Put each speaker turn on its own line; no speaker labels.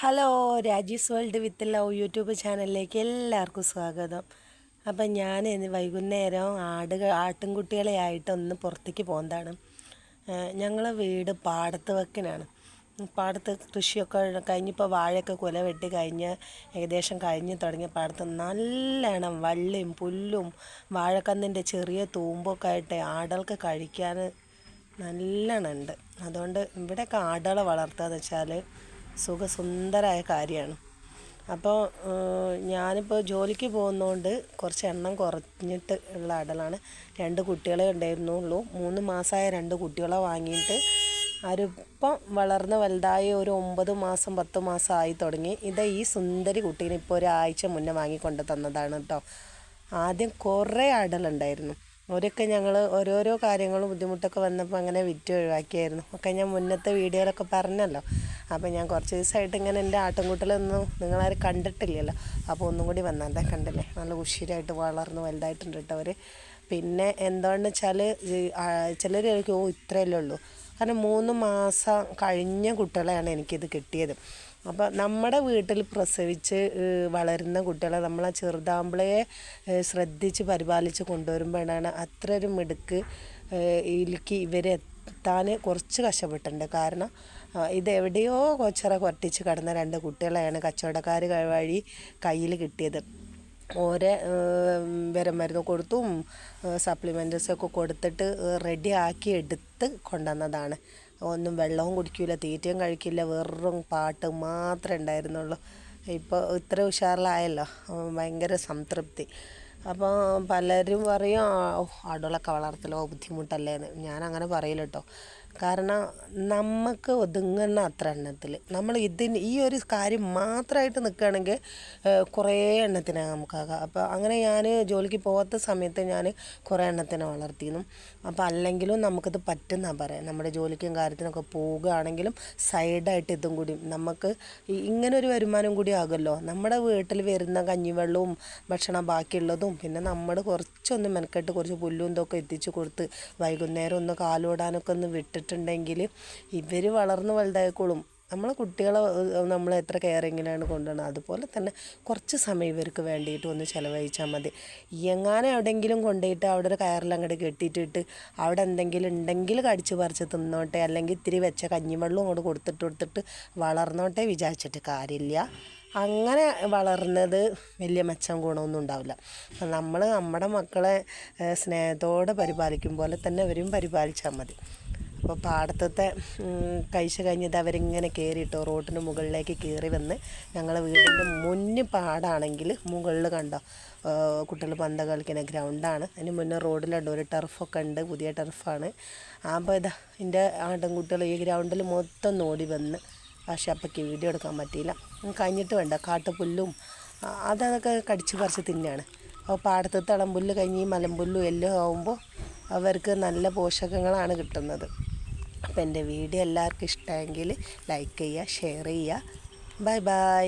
Hello Raji's world with love YouTube ചാനലിലേക്ക് എല്ലാവർക്കും സ്വാഗതം. അപ്പം ഞാൻ വൈകുന്നേരം ആട് ആട്ടിൻകുട്ടികളെ ആയിട്ട് ഒന്ന് പുറത്തേക്ക് പോകുന്നതാണ് ഞങ്ങളെ വീട് പാടത്ത് വക്കിനാണ് പാടത്ത് കൃഷിയൊക്കെ കഴിഞ്ഞിപ്പോൾ വാഴയൊക്കെ കുല വെട്ടി കഴിഞ്ഞ് ഏകദേശം കഴിഞ്ഞ് തുടങ്ങിയ പാടത്ത് നല്ലോണം വള്ളിയും പുല്ലും വാഴക്കന്നിന്റെ ചെറിയ തൂമ്പൊക്കെ ആയിട്ട് ആടുകൾക്ക് കഴിക്കാൻ നല്ലോണം ഉണ്ട് അതുകൊണ്ട് ഇവിടെയൊക്കെ ആടുകളെ വളർത്തുക എന്ന് വെച്ചാൽ സുഖസുന്ദരമായ കാര്യമാണ്. അപ്പോൾ ഞാനിപ്പോൾ ജോലിക്ക് പോകുന്നതുകൊണ്ട് കുറച്ച് എണ്ണം കുറഞ്ഞിട്ട് ഉള്ള അടലാണ്. രണ്ട് കുട്ടികളെ ഉണ്ടായിരുന്നുള്ളൂ. മൂന്ന് മാസമായ രണ്ട് കുട്ടികളെ വാങ്ങിയിട്ട് അവരിപ്പം വളർന്ന് വലുതായി ഒരു ഒമ്പത് മാസം പത്ത് മാസം ആയി തുടങ്ങി. ഇത് ഈ സുന്ദരി കുട്ടീനെ ഇപ്പോൾ ഒരാഴ്ച മുന്നേ വാങ്ങിക്കൊണ്ട് തന്നതാണ് കേട്ടോ. ആദ്യം കുറേ ആടലുണ്ടായിരുന്നു അവരൊക്കെ ഞങ്ങൾ ഓരോരോ കാര്യങ്ങളും ബുദ്ധിമുട്ടൊക്കെ വന്നപ്പോൾ അങ്ങനെ വിറ്റ് ഒഴിവാക്കിയായിരുന്നു. ഒക്കെ ഞാൻ മുന്നത്തെ വീഡിയോയിലൊക്കെ പറഞ്ഞല്ലോ. അപ്പോൾ ഞാൻ കുറച്ച് ദിവസമായിട്ട് ഇങ്ങനെ എന്റെ ആട്ടിൻകൂട്ടലൊന്നും നിങ്ങളാരും കണ്ടിട്ടില്ലല്ലോ. അപ്പോൾ ഒന്നും കൂടി വന്നാൽ കണ്ടില്ലേ? നല്ല ഉഷിരായിട്ട് വളർന്ന് വലുതായിട്ടുണ്ട് കേട്ടോ അവർ പിന്നെ എന്താണെന്ന് വെച്ചാൽ ചിലർ ഓ ഇത്രയല്ലേ ഉള്ളൂ. കാരണം മൂന്ന് മാസം കഴിഞ്ഞ കുട്ടികളെയാണ് എനിക്കിത് കിട്ടിയത്. അപ്പോൾ നമ്മുടെ വീട്ടിൽ പ്രസവിച്ച് വളരുന്ന കുട്ടികളെ നമ്മൾ ആ ചെറുതാമ്പളെ ശ്രദ്ധിച്ച് പരിപാലിച്ച് കൊണ്ടുവരുമ്പോഴാണ് അത്ര ഒരു മിടുക്ക് ഇതിലേക്ക് ഇവരെ എത്താൻ കുറച്ച് കഷ്ടപ്പെട്ടിട്ടുണ്ട്. കാരണം ഇത് എവിടെയോ കൊച്ചറ കൊട്ടിച്ച് കിടന്ന രണ്ട് കുട്ടികളെയാണ് കച്ചവടക്കാർ വഴി കയ്യിൽ കിട്ടിയത്. ഓരോ വിരം മരുന്ന് കൊടുത്തും സപ്ലിമെന്റ്സൊക്കെ കൊടുത്തിട്ട് റെഡി ആക്കി എടുത്ത് കൊണ്ടുവന്നതാണ്. ഒന്നും വെള്ളവും കുടിക്കില്ല തീറ്റയും കഴിക്കില്ല വെറും പാട്ട് മാത്രമേ ഉണ്ടായിരുന്നുള്ളൂ. ഇപ്പോൾ ഇത്ര ഉഷാറിലായല്ലോ ഭയങ്കര സംതൃപ്തി. അപ്പോൾ പലരും പറയും ആടുകളൊക്കെ വളർത്തലോ ബുദ്ധിമുട്ടല്ലേ? എന്ന്. ഞാൻ അങ്ങനെ പറയില്ല കേട്ടോ കാരണം നമുക്ക് ഒതുങ്ങുന്ന അത്ര എണ്ണത്തിൽ നമ്മൾ ഇതിന് ഈ ഒരു കാര്യം മാത്രമായിട്ട് നിൽക്കുകയാണെങ്കിൽ കുറേ എണ്ണത്തിനെ നമുക്കാകാം. അപ്പോൾ അങ്ങനെ ഞാൻ ജോലിക്ക് പോകാത്ത സമയത്ത് ഞാൻ കുറേ എണ്ണത്തിനെ വളർത്തിയിരുന്നു അപ്പോൾ അല്ലെങ്കിലും നമുക്കിത് പറ്റുന്ന പറയാം. നമ്മുടെ ജോലിക്കും കാര്യത്തിനൊക്കെ പോവുകയാണെങ്കിലും സൈഡായിട്ട് ഇതും കൂടി നമുക്ക് ഇങ്ങനെ ഒരു വരുമാനം കൂടി ആകുമല്ലോ നമ്മുടെ വീട്ടിൽ വരുന്ന കഞ്ഞിവെള്ളവും ഭക്ഷണം ബാക്കിയുള്ളതും പിന്നെ നമ്മൾ കുറച്ചൊന്ന് മെനക്കെട്ട് കുറച്ച് പുല്ലും ഇതൊക്കെ എത്തിച്ച് കൊടുത്ത് വൈകുന്നേരം ഒന്ന് കാലോടാനൊക്കെ ഒന്ന് വിട്ടിട്ടുണ്ടെങ്കിൽ ഇവർ വളർന്ന് വലുതായിക്കോളും. നമ്മളെ കുട്ടികളെ നമ്മൾ എത്ര കെയറിങ്ങിലാണ് കൊണ്ടുപോകുന്നത് അതുപോലെ തന്നെ കുറച്ച് സമയം ഇവർക്ക് വേണ്ടിയിട്ട് ഒന്ന് ചിലവഴിച്ചാൽ മതി. എങ്ങാനും എവിടെയെങ്കിലും കൊണ്ടുപോയിട്ട് അവിടെ ഒരു കയറിൽ അങ്ങോട്ട് കെട്ടിയിട്ടിട്ട് അവിടെ എന്തെങ്കിലും ഉണ്ടെങ്കിൽ കടിച്ച് പറിച്ച് തിന്നോട്ടെ അല്ലെങ്കിൽ ഇത്തിരി വെച്ച കഞ്ഞിവെള്ളം അങ്ങോട്ട് കൊടുത്തിട്ട് കൊടുത്തിട്ട് വളർന്നോട്ടെ വിചാരിച്ചിട്ട് കാര്യമില്ല. അങ്ങനെ വളർന്നത് വലിയ മെച്ചം ഗുണമൊന്നും ഉണ്ടാവില്ല. നമ്മൾ നമ്മുടെ മക്കളെ സ്നേഹത്തോടെ പരിപാലിക്കും പോലെ തന്നെ അവരും പരിപാലിച്ചാൽ മതി. അപ്പോൾ പാടത്തത്തെ കഴിച്ച് കഴിഞ്ഞത് അവരിങ്ങനെ കയറിയിട്ടോ റോഡിന് മുകളിലേക്ക് കയറി വന്ന് ഞങ്ങളെ വീടിന്റെ മുന്നിൽ പാടാണെങ്കിൽ മുകളിൽ കണ്ടോ കുട്ടികൾ പന്ത കളിക്കുന്ന ഗ്രൗണ്ടാണ് അതിന് മുന്നേ റോഡിലുണ്ട് ഒരു ടർഫൊക്കെ ഉണ്ട് പുതിയ ടർഫാണ് അപ്പോൾ ഇതാ എന്റെ ആട്ടിൻകുട്ടികൾ ഈ ഗ്രൗണ്ടിൽ മൊത്തം നോടി വന്ന് പക്ഷേ അപ്പയ്ക്ക് വീഡിയോ എടുക്കാൻ പറ്റിയില്ല. കഴിഞ്ഞിട്ട് വേണ്ട കാട്ടുപുല്ലും അതൊക്കെ കടിച്ച് പറിച്ച് തിന്നെയാണ് അപ്പോൾ പാടത്ത് പുല്ല് കഴിഞ്ഞ് മലമ്പുല്ലും എല്ലാം ആകുമ്പോൾ അവർക്ക് നല്ല പോഷകങ്ങളാണ് കിട്ടുന്നത്. അപ്പോൾ എന്റെ വീഡിയോ എല്ലാവർക്കും ഇഷ്ടമെങ്കിൽ ലൈക്ക് ചെയ്യുക ഷെയർ ചെയ്യുക. Bye bye